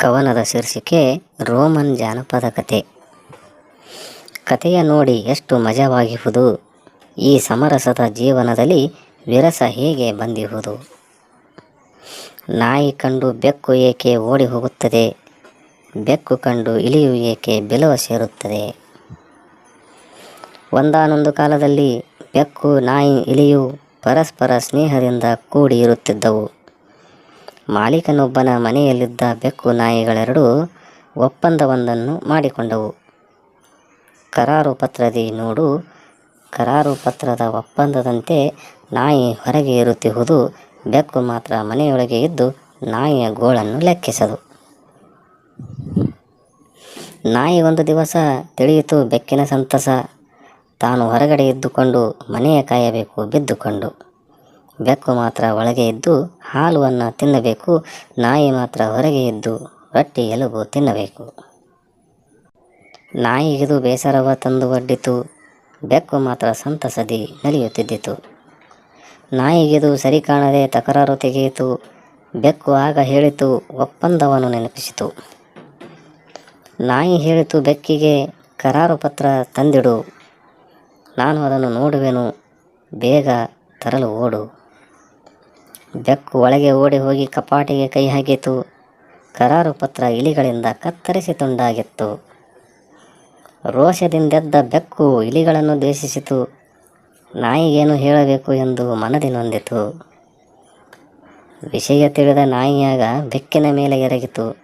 ಕವನದ ಶೀರ್ಷಿಕೆ ರೋಮನ್ ಜಾನಪದ ಕತೆ. ಕಥೆಯ ನೋಡಿ ಎಷ್ಟು ಮಜವಾಗಿಹುದು. ಈ ಸಮರಸದ ಜೀವನದಲ್ಲಿ ವಿರಸ ಹೇಗೆ ಬಂದಿಹುದು. ನಾಯಿ ಕಂಡು ಬೆಕ್ಕು ಏಕೆ ಓಡಿ ಹೋಗುತ್ತದೆ ಬೆಕ್ಕು ಕಂಡು ಇಲಿಯು ಏಕೆ ಬೆಲವ ಸೇರುತ್ತದೆ. ಒಂದಾನೊಂದು ಕಾಲದಲ್ಲಿ ಬೆಕ್ಕು, ನಾಯಿ, ಇಲಿಯು ಪರಸ್ಪರ ಸ್ನೇಹದಿಂದ ಕೂಡಿ ಇರುತ್ತಿದ್ದವು ಮಾಲೀಕನೊಬ್ಬನ ಮನೆಯಲ್ಲಿದ್ದ ಬೆಕ್ಕು ನಾಯಿಗಳೆರಡೂ ಒಪ್ಪಂದವೊಂದನ್ನು ಮಾಡಿಕೊಂಡವು. ಕರಾರು ಪತ್ರದಿ ನೋಡು, ಕರಾರು ಪತ್ರದ ಒಪ್ಪಂದದಂತೆ ನಾಯಿ ಹೊರಗೆ ಇರುತ್ತಿಹುದು, ಬೆಕ್ಕು ಮಾತ್ರ ಮನೆಯೊಳಗೆ ಇದ್ದು ನಾಯಿಯ ಗೋಳನ್ನು ಲೆಕ್ಕಿಸದು. ನಾಯಿ ಒಂದು ದಿವಸ ತಿಳಿಯಿತು ಬೆಕ್ಕಿನ ಸಂತಸ. ತಾನು ಹೊರಗಡೆ ಇದ್ದುಕೊಂಡು ಮನೆಯ ಕಾಯಬೇಕು ಬಿದ್ದುಕೊಂಡು. ಬೆಕ್ಕು ಮಾತ್ರ ಒಳಗೆ ಇದ್ದು ಹಾಲುವನ್ನು ತಿನ್ನಬೇಕು. ನಾಯಿ ಮಾತ್ರ ಹೊರಗೆ ಇದ್ದು ರೊಟ್ಟಿ ಎಲುಬು ತಿನ್ನಬೇಕು. ನಾಯಿಗಿದು ಬೇಸರವ ತಂದು ಒಡ್ಡಿತು ಬೆಕ್ಕು ಮಾತ್ರ ಸಂತಸದಿ ನಲಿಯುತ್ತಿದ್ದಿತು. ನಾಯಿಗಿದು ಸರಿ ಕಾಣದೆ ತಕರಾರು ತೆಗೆಯಿತು. ಬೆಕ್ಕು ಆಗ ಹೇಳಿತು, ಒಪ್ಪಂದವನ್ನು ನೆನಪಿಸಿತು. ನಾಯಿ ಹೇಳಿತು, ಬೆಕ್ಕಿಗೆ ಕರಾರು ಪತ್ರ ತಂದಿಡು. ನಾನು ಅದನ್ನು ನೋಡುವೆನು. ಬೇಗ ತರಲು ಓಡು. ಬೆಕ್ಕು ಒಳಗೆ ಓಡಿ ಹೋಗಿ ಕಪಾಟಿಗೆ ಕೈ ಹಾಕಿತು. ಕರಾರು ಪತ್ರ ಇಲಿಗಳಿಂದ ಕತ್ತರಿಸಿ ತುಂಡಾಗಿತ್ತು ರೋಷದಿಂದೆದ್ದ ಬೆಕ್ಕು ಇಲಿಗಳನ್ನು ದ್ವೇಷಿಸಿತು. ನಾಯಿಗೇನು ಹೇಳಬೇಕು ಎಂದು ಮನದಿ ನೊಂದಿತು. ವಿಷಯ ತಿಳಿದ ನಾಯಿಯಾಗ ಬೆಕ್ಕಿನ ಮೇಲೆ ಎರಗಿತು.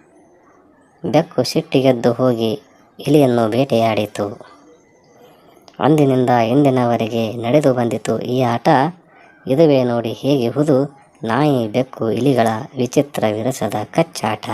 ಬೆಕ್ಕು ಸಿಟ್ಟಿಗೆದ್ದು ಹೋಗಿ ಇಲಿಯನ್ನು ಬೇಟೆಯಾಡಿತು. ಅಂದಿನಿಂದ ಇಂದಿನವರೆಗೆ ನಡೆದು ಬಂದಿತು ಈ ಆಟ. ಇದುವೇ ನೋಡಿ ಹೇಗೆ ಹುದು ನಾಯಿ ಬೆಕ್ಕು ಇಲಿಗಳ ವಿಚಿತ್ರ ವಿರಸದ ಕಚ್ಚಾಟ.